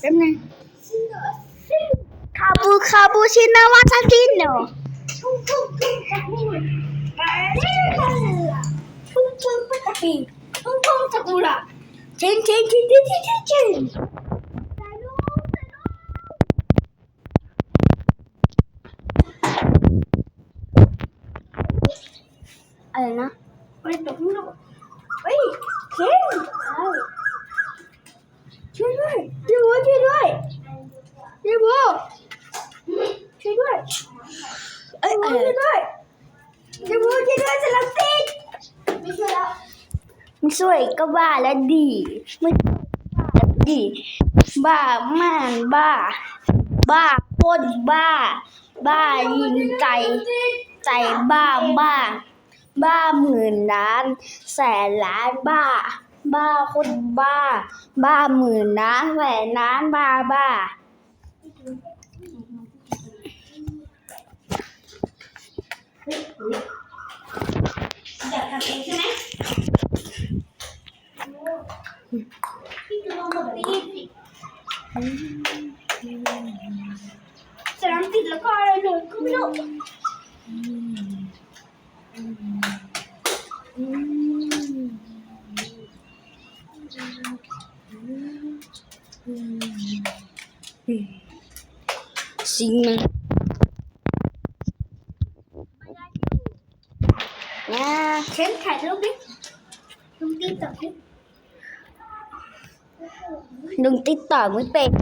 แป๊บนึงคาปูคาปูชิโนวาซาซิโนทุ่งทุ่งทุ่งตะพูนมาเรื่อยทุ่งทุ่งปัตตะปีทุ่งทุ่งซากุระเชนเชนเชนเชนเชนเชนเชนสายลูกสายลูกอะไรนะไปตกลูกเฮ้ยเคนช่วยด้วยช่วยด้วยช่วยด้วย ช่วยด้วยช่วยด้วยเอ้ยช่เอ้วยยด้วยช่วยด้วยช่วยด้วยสลับติดไม่ช่วยแล้วไม่สวยก็บ้าแล้วดีไม่สวยก็บ้าแล้วดีบ้ามากบ้า บ้าโคตรบ้า บ้ายิงใจใจบ้าบ้า บ้าหมื่นล้าน แสนล้านบ้า บ้าโคนบ้า บ้าหมื่นล้านแสนล้านบ้าบ้า อยากทำเองใช่ไหม พี่จะลองแบบนี้สิสนามติดแ đừng tin tưởng với mình